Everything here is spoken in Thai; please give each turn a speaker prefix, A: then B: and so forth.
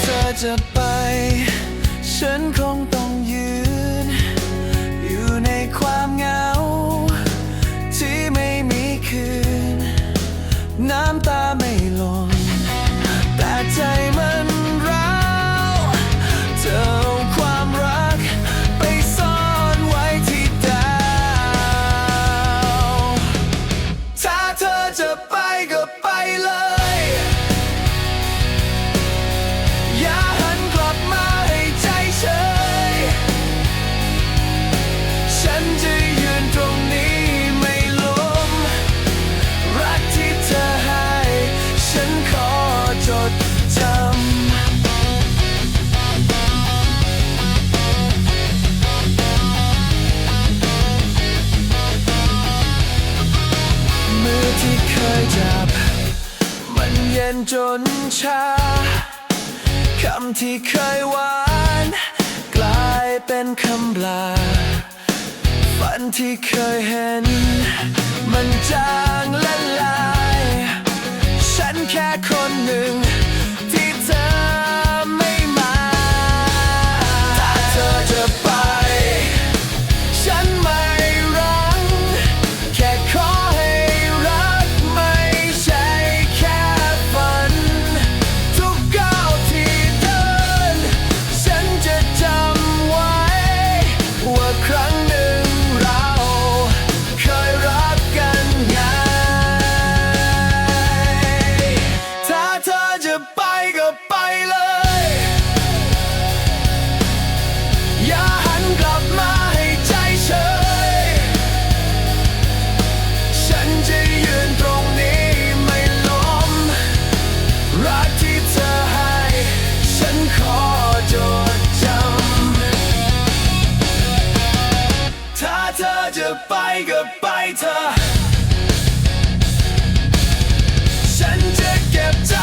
A: เธอจะไป ฉันคงต้องยืน อยู่ในความเหงา ที่ไม่มีคืน น้ำตาไม่หล่นแต่ใจมัน จนชาคำที่เคยหวาน กลายเป็นคำลาฝันที่เคยเห็น มันจางละลาย ฉันแค่คนหนึ่ง ก็ไปเธอ ฉันจะเก็บใจ